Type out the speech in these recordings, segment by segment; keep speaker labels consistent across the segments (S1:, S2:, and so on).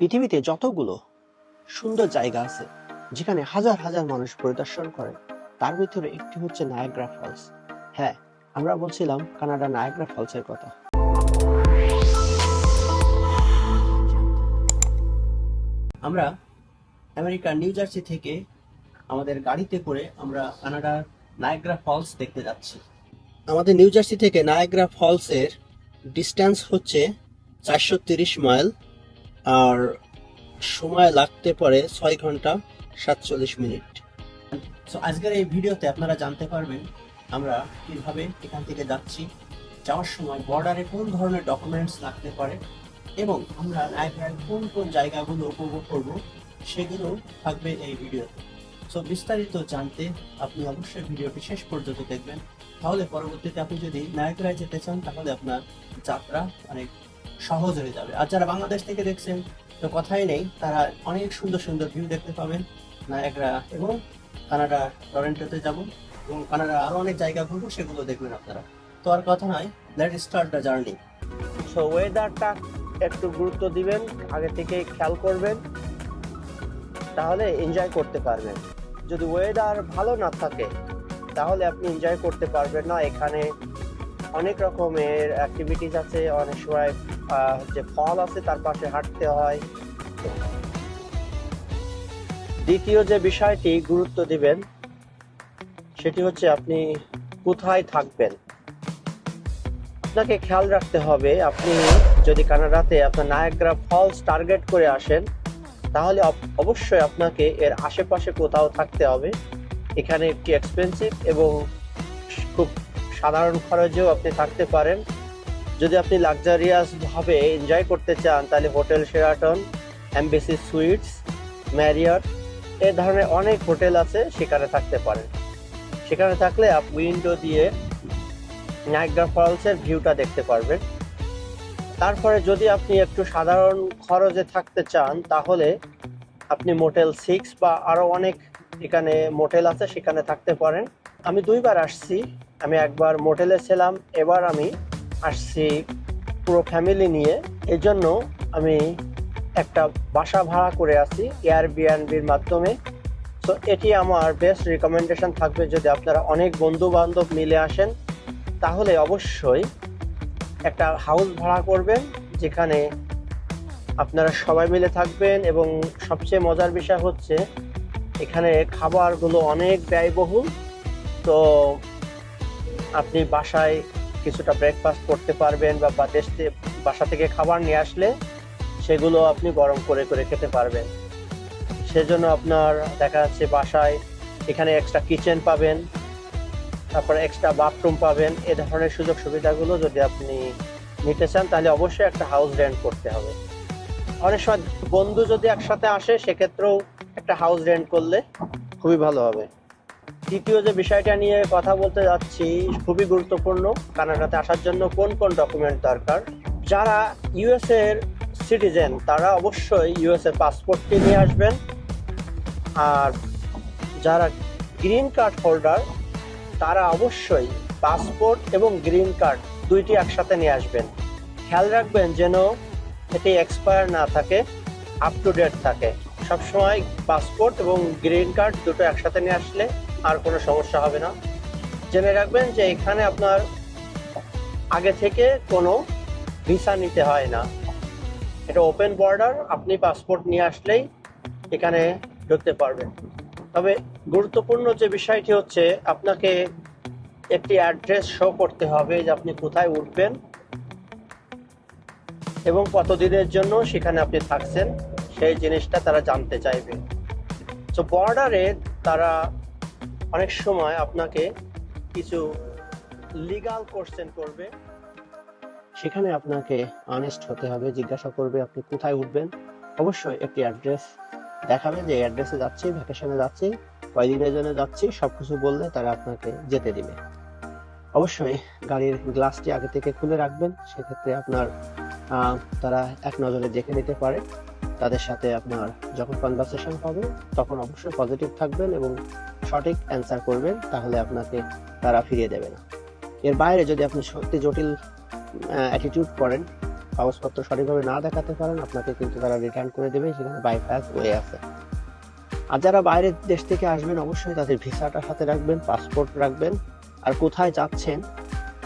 S1: পৃথিবীতে যতগুলো সুন্দর জায়গা আছে, যেখানে হাজার হাজার মানুষ পরিদর্শন করে, তার ভিতরে একটি হচ্ছে নায়াগ্রা ফলস হ্যাঁ আমরা বলছিলাম কানাডা নায়াগ্রা ফলসের কথা। আমরা আমেরিকার নিউ জার্সি থেকে আমাদের গাড়িতে করে আমরা কানাডার নায়াগ্রা ফলস দেখতে যাচ্ছি। আমাদের নিউ জার্সি থেকে নায়াগ্রা ফলসের ডিস্টেন্স হচ্ছে চারশো তিরিশ মাইল আর সময় লাগতে পারে ছয় ঘণ্টা সাতচল্লিশ মিনিট। সো আজকের এই ভিডিওতে আপনারা জানতে পারবেন আমরা কীভাবে এখান থেকে যাচ্ছি, যাওয়ার সময় বর্ডারে কোন ধরনের ডকুমেন্টস লাগতে পারে এবং আমরা নায়গ্রার কোন কোন জায়গাগুলো উপভোগ করব সেগুলো থাকবে এই ভিডিওতে। সো বিস্তারিত জানতে আপনি অবশ্যই ভিডিওটি শেষ পর্যন্ত দেখবেন। তাহলে পরবর্তীতে আপনি যদি নায়গ্রায় যেতে চান, তাহলে আপনার যাত্রা অনেক সহজ হয়ে যাবে। আর যারা বাংলাদেশ থেকে দেখছেন, তো কথাই নেই, তারা অনেক সুন্দর সুন্দর ভিউ দেখতে পাবেন নায়াগ্রা এবং কানাডা টরেন্টোতে যাব এবং কানাডা আরও অনেক জায়গা ঘুরবো, সেগুলো দেখবেন আপনারা। তো আর কথা নয় let start the journey so ওয়েদারটা একটু গুরুত্ব দিবেন, আগে থেকে খেয়াল করবেন, তাহলে এনজয় করতে পারবেন। যদি ওয়েদার ভালো না থাকে, তাহলে আপনি এনজয় করতে পারবেন না এখানে। অনেক রকমের অ্যাক্টিভিটিস আছে, অনেক সময় যে ফল আছে, তার পাশে হাঁটতে হয়। দ্বিতীয় যে বিষয়টি গুরুত্ব দিবেন, সেটি হচ্ছে আপনি কোথায় থাকবেন। আপনাকে খেয়াল রাখতে হবে, আপনি যদি কানাডাতে আপনার নায়াগ্রা ফলস টার্গেট করে আসেন, তাহলে অবশ্যই আপনাকে এর আশেপাশে কোথাও থাকতে হবে। এখানে একটি এক্সপেন্সিভ এবং খুব সাধারণ খরচেও আপনি থাকতে পারেন। যদি আপনি লাক্সারিয়াস ভাবে এনজয় করতে চান, তাহলে hotel Sheraton Embassy Suites Marriott এ ধরনের অনেক হোটেল আছে সেখানে থাকতে পারেন। সেখানে থাকলে আপনি উইন্ডো দিয়ে নাইগ্রা ফলসের ভিউটা দেখতে পারবেন। তারপরে যদি আপনি একটু সাধারণ খরচে থাকতে চান, তাহলে আপনি মোটেল সিক্স বা আরও অনেক এখানে মোটেল আছে সেখানে থাকতে পারেন। আমি দুইবার আসছি, আমি একবার মোটেলে ছিলাম, এবার আমি আসছি পুরো ফ্যামিলি নিয়ে। এই জন্য আমি একটা বাসা ভাড়া করে আছি এয়ারবিএনবির মাধ্যমে। তো এটি আমার বেস্ট রিকমেন্ডেশন থাকবে যদি আপনারা অনেক বন্ধু বান্ধব মিলে আসেন, তাহলে অবশ্যই একটা হাউস ভাড়া করবেন, যেখানে আপনারা সবাই মিলে থাকবেন এবং সবচেয়ে মজার বিষয় হচ্ছে, এখানে খাবারগুলো অনেক ব্যয়বহুল। তো আপনি বাসায় কিছুটা ব্রেকফাস্ট করতে পারবেন বা দেশ, বাসা থেকে খাবার নিয়ে আসলে সেগুলো আপনি গরম করে করে খেতে পারবেন। সেজন্য আপনার দেখা যাচ্ছে বাসায় এখানে এক্সট্রা কিচেন পাবেন, তারপর এক্সট্রা বাথরুম পাবেন, এ ধরনের সুযোগ সুবিধাগুলো যদি আপনি নিতে চান, তাহলে অবশ্যই একটা হাউস রেন্ট করতে হবে। অনেক সময় বন্ধু যদি একসাথে আসে, সেক্ষেত্রেও একটা হাউস রেন্ট করলে খুবই ভালো হবে। তৃতীয় যে বিষয়টা নিয়ে কথা বলতে যাচ্ছি, খুবই গুরুত্বপূর্ণ, কানাডাতে আসার জন্য কোন কোন ডকুমেন্ট দরকার? যারা ইউএস এর সিটিজেন তারা অবশ্যই ইউএস এর পাসপোর্টটি নিয়ে আসবেন। আর যারা গ্রিন কার্ড হোল্ডার তারা অবশ্যই পাসপোর্ট এবং গ্রিন কার্ড দুইটি একসাথে নিয়ে আসবেন। খেয়াল রাখবেন যেন এটি এক্সপায়ার না থাকে আপ টু ডেট থাকে। সবসময় পাসপোর্ট এবং গ্রিন কার্ড দুটো একসাথে নিয়ে আসলে আর কোনো সমস্যা হবে না। জেনে রাখবেন যে এখানে আপনার আগে থেকে কোনো ভিসা নিতে হয় না। এটা ওপেন বর্ডার, আপনি পাসপোর্ট নিয়ে আসলেই এখানে ঢুকতে পারবেন। তবে গুরুত্বপূর্ণ যে বিষয়টি হচ্ছে, আপনাকে একটি অ্যাড্রেস শো করতে হবে যে আপনি কোথায় উঠবেন এবং কতদিনের জন্য সেখানে আপনি থাকছেন, সেই জিনিসটা তারা জানতে চাইবে। তো বর্ডারে তারা অনেক সময় আপনাকে কিছু লিগাল কোশ্চেন করবে। সেখানে আপনাকে অনেস্ট হতে হবে, জিজ্ঞাসা করবে আপনি কোথায় উঠবেন। অবশ্যই একটি অ্যাড্রেস দেখাবে যে অ্যাড্রেসে যাচ্ছি ভ্যাকেশনে যাচ্ছি, কয়দিনের জন্য যাচ্ছি, সবকিছু বললে তারা আপনাকে যেতে দিবে। অবশ্যই গাড়ির গ্লাসটি আগে থেকে খুলে রাখবেন, সেক্ষেত্রে আপনার তারা এক নজরে দেখে নিতে পারে। তাদের সাথে আপনার যখন কনভারসেশন হবে, তখন অবশ্যই পজিটিভ থাকবেন এবং সঠিক অ্যান্সার করবেন, তাহলে আপনাকে তারা ফিরিয়ে দেবে না। এর বাইরে যদি আপনি সত্যি জটিল অ্যাটিটিউড করেন,
S2: কাগজপত্র সঠিকভাবে না দেখাতে পারেন, আপনাকে কিন্তু তারা রিটার্ন করে দেবে, সেখানে বাইপাস ওয়ে আছে। আর যারা বাইরের দেশ থেকে আসবেন, অবশ্যই তাদের ভিসাটা সাথে রাখবেন পাসপোর্ট রাখবেন, আর কোথায় যাচ্ছেন,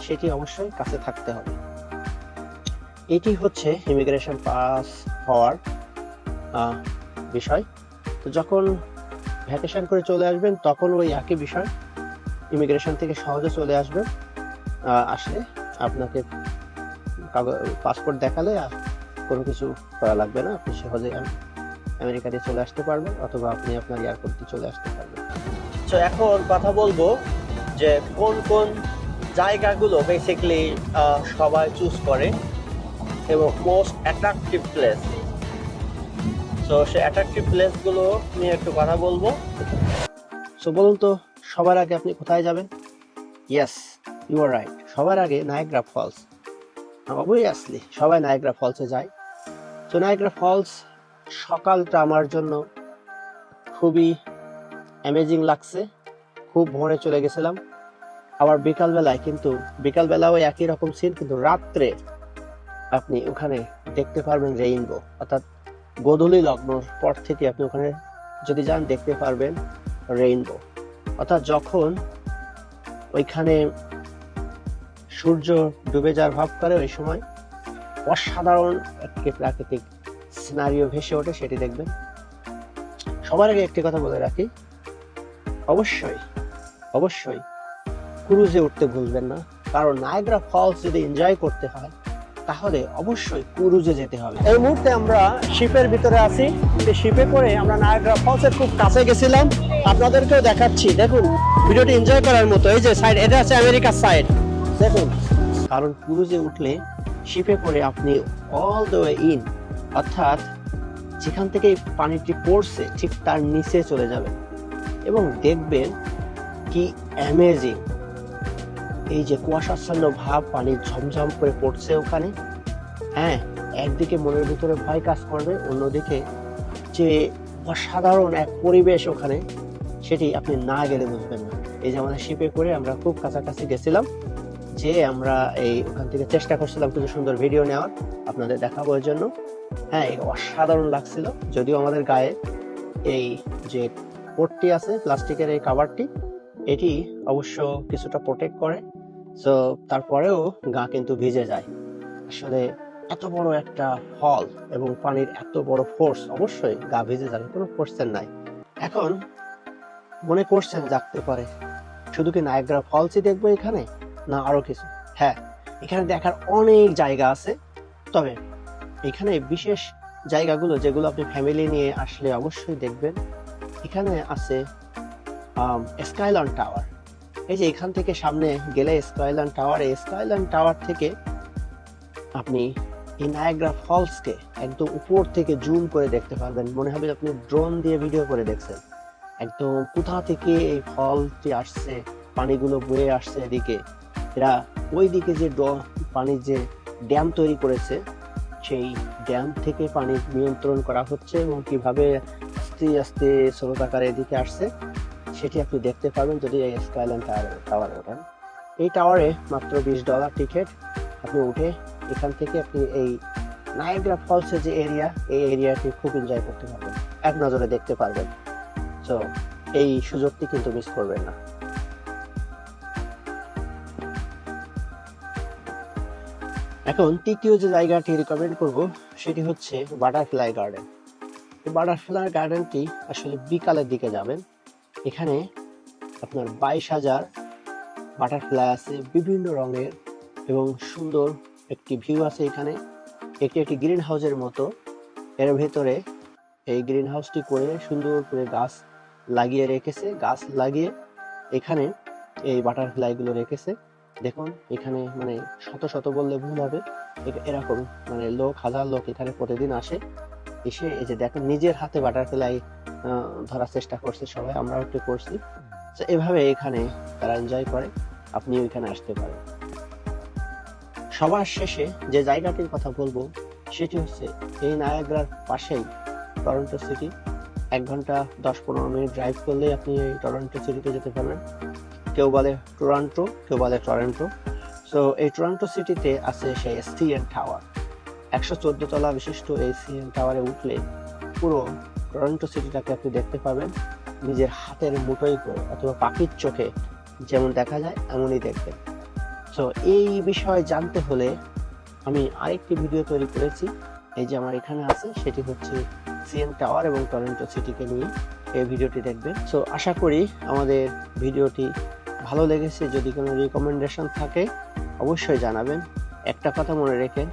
S2: সেটি অবশ্যই কাছে থাকতে হবে। এটি হচ্ছে ইমিগ্রেশন পাস হওয়ার বিষয়। তো যখন ভ্যাকেশন করে চলে আসবেন, তখন ওই একই বিষয়। ইমিগ্রেশন থেকে সহজে চলে আসবেন আসলে আপনাকে পাসপোর্ট দেখালে আর কোনো কিছু করা লাগবে না। আপনি সহজে আম- আমেরিকাতে চলে আসতে পারবেন, অথবা আপনি আপনার এয়ারপোর্টে চলে আসতে পারবেন। তো এখন কথা বলব যে কোন কোন জায়গাগুলো বেসিকলি সবাই চুজ করে এবং মোস্ট অ্যাট্রাকটিভ প্লেস তো সেই অ্যাট্রাকটিভ প্লেসগুলো নিয়ে একটু কথা বলব। সো বলুন তো, সবার আগে আপনি কোথায় যাবেন? ইয়েস ইউ আর রাইট সবার আগে নায়গ্রা ফলস অবভিয়াসলি সবাই নায়গ্রা ফলসে যায়। তো নায়গ্রা ফলস সকালটা আমার জন্য খুবই অ্যামেজিং লাগছে। খুব ভোরে চলে গেছিলাম। আবার বিকালবেলায় কিন্তু, বিকালবেলাও একই রকম সিন কিন্তু রাত্রে আপনি ওখানে দেখতে পারবেন রেইনবো অর্থাৎ গোধূলি লগ্ন পর থেকে আপনি ওখানে যদি যান, দেখতে পারবেন রেইনবো অর্থাৎ যখন ওইখানে সূর্য ডুবে যাওয়ার ভাব করে, ওই সময় অসাধারণ একটি প্রাকৃতিক সিনারিও ভেসে ওঠে, সেটি দেখবেন। সবার আগে একটি কথা বলে রাখি, অবশ্যই অবশ্যই ক্রুজে উঠতে ভুলবেন না। কারণ নায়গ্রা ফলস যদি এনজয় করতে হয় তাহলে অবশ্যই ক্রুজে যেতে হবে। এই মুহূর্তে আমরা শিপের ভিতরে আছি। শিপে করে আমরা নায়গ্রা ফলসের খুব কাছে গেছিলাম। আপনাদেরকেও দেখাচ্ছি। দেখুন, ভিডিওটি এনজয় করার মতো। এই যে সাইড এটা আছে আমেরিকার সাইড দেখুন, কারণ ক্রুজে উঠলে শিপে করে আপনি অল দ্য ওয়ে ইন অর্থাৎ যেখান থেকে পানিটি পড়ছে, ঠিক তার নিচে চলে যাবেন। এবং দেখবেন কি অ্যামেজিং এই যে কুয়াশাচ্ছন্ন ভাব, পানি ঝমঝম করে পড়ছে ওখানে। হ্যাঁ একদিকে মনের ভিতরে ভয় কাজ করবে, অন্যদিকে যে অসাধারণ এক পরিবেশ ওখানে, সেটি আপনি না গেলে বুঝবেন না। এই যে আমাদের শিপে করে আমরা খুব কাছাকাছি গেছিলাম, যে আমরা এই ওখান থেকে চেষ্টা করছিলাম কিছু সুন্দর ভিডিও নেওয়ার, আপনাদের দেখাবোর জন্য। হ্যাঁ অসাধারণ লাগছিল, যদিও আমাদের গায়ে এই যে কোটটি আছে, প্লাস্টিকের এই কাভারটি এটি অবশ্য কিছুটা প্রোটেক্ট করে। সো তারপরেও গা কিন্তু ভিজে যায়। আসলে এত বড় একটা ফল এবং পানির এত বড় ফোর্স অবশ্যই গা ভিজে যাবে, কোনো কোশ্চেন নাই। এখন মনে করছেন জাগতে পারে। শুধু কি নায়গ্রা ফলসই দেখব এখানে? না, আরও কিছু। হ্যাঁ এখানে দেখার অনেক জায়গা আছে। তবে এখানে বিশেষ জায়গাগুলো যেগুলো আপনি ফ্যামিলি নিয়ে আসলে অবশ্যই দেখবেন, এখানে আছে স্কাইলন টাওয়ার এই যে এখান থেকে সামনে গেলে স্কাইলান টাওয়ারে স্কাইলান টাওয়ার থেকে আপনি এই নায়াগ্রা ফলসকে একদম উপর থেকে জুম করে দেখতে পারবেন। মনে হবে আপনি ড্রোন দিয়ে ভিডিও করে দেখছেন। একদম কোথা থেকে এই ফলটি আসছে, পানিগুলো বয়ে আসছে এদিকে? এরা ওই দিকে যে পানির যে ড্যাম তৈরি করেছে, সেই ড্যাম থেকে পানি নিয়ন্ত্রণ করা হচ্ছে এবং কীভাবে আস্তে আস্তে স্রোত এদিকে আসছে। সেটি আপনি দেখতে পাবেন যদি এই স্কাইল্যান্ড টাওয়ারে ওঠেন। এই টাওয়ারে মাত্র বিশ ডলার টিকিট আপনি উঠে এখান থেকে আপনি এই নায়াগ্রা ফলসের যে এরিয়া এই এরিয়াটি খুব এনজয় করতে পারবেন। এক নজরে দেখতে পারবেন। তো এই সুযোগটি কিন্তু মিস করবেন না। এখন তৃতীয় যে জায়গাটি রেকমেন্ড করব, সেটি হচ্ছে বাটারফ্লাই গার্ডেন বাটারফ্লাই গার্ডেনটি আসলে বিকালের দিকে যাবেন। এখানে আপনার বাইশ হাজার বাটারফ্লাই আছে, বিভিন্ন রঙের এবং সুন্দর একটি ভিউ আছে এখানে। এটি একটি গ্রিন হাউসের মতো। এর ভেতরে এই গ্রিন হাউসটি করে সুন্দর করে গাছ লাগিয়ে রেখেছে। গাছ লাগিয়ে এখানে এই বাটারফ্লাইগুলো রেখেছে। দেখুন, এখানে মানে শত শত বললে ভুল হবে। এরকম মানে লোক, হাজার লোক এখানে প্রতিদিন আসে। এসে এই যে দেখেন, নিজের হাতে বাটারফ্লাই ধরার চেষ্টা করছে সবাই, আমরাও একটু করছি। তো এভাবে এখানে তারা এনজয় করে আপনি ওইখানে আসতে পারেন। সবার শেষে যে জায়গাটির কথা বলব, সেটি হচ্ছে এই নায়াগ্রার পাশেই টরন্টো সিটি। এক ঘণ্টা দশ পনেরো মিনিট ড্রাইভ করলেই আপনি এই টরন্টো সিটিতে যেতে পারবেন। কেউ বলে টরন্টো, কেউ বলে টরন্টো। সো এই টরন্টো সিটিতে আছে সেই সিএন টাওয়ার একশো চোদ্দ তলা বিশিষ্ট এই সিএন টাওয়ারে উঠলে পুরো টরন্টো সিটিটাকে আপনি দেখতে পাবেন। নিজের হাতের মুঠোই করে অথবা পাখির চোখে যেমন দেখা যায়, এমনই দেখবেন। সো এই বিষয়ে জানতে হলে আমি আরেকটি ভিডিও তৈরি করেছি। এই যে আমার এখানে আছে, সেটি হচ্ছে সিএন টাওয়ার এবং টরন্টো সিটিকে নিয়ে। এই ভিডিওটি দেখবেন। সো আশা করি আমাদের ভিডিওটি ভালো লেগেছে। যদি কোনো রিকমেন্ডেশন থাকে, অবশ্যই জানাবেন। একটা কথা মনে রেখেন,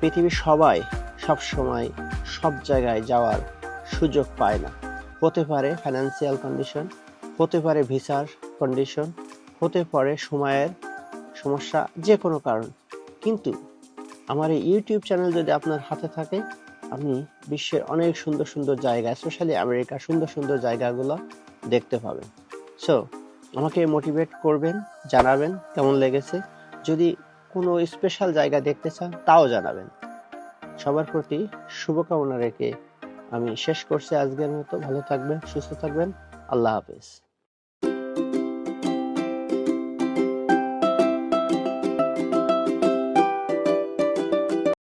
S2: পৃথিবীর সবাই সব সময় সব জায়গায় যাওয়ার সুযোগ পায় না। হতে পারে ফাইন্যান্সিয়াল কন্ডিশন হতে পারে ভিসার কন্ডিশন হতে পারে সময়ের সমস্যা যে কোনো কারণ। কিন্তু আমার এই ইউটিউব চ্যানেল যদি আপনার হাতে থাকে, আপনি বিশ্বের অনেক সুন্দর সুন্দর জায়গা স্পেশালি আমেরিকার সুন্দর সুন্দর জায়গাগুলো দেখতে পাবেন। সো আমাকে মোটিভেট করবেন, জানাবেন কেমন লেগেছে। যদি কোনো স্পেশাল জায়গা দেখতে চান, তাও জানাবেন। সবার প্রতি শুভকামনা রেখে আমি শেষ করছি আজকের মতো। ভালো থাকবেন সুস্থ থাকবেন। আল্লাহ হাফেজ।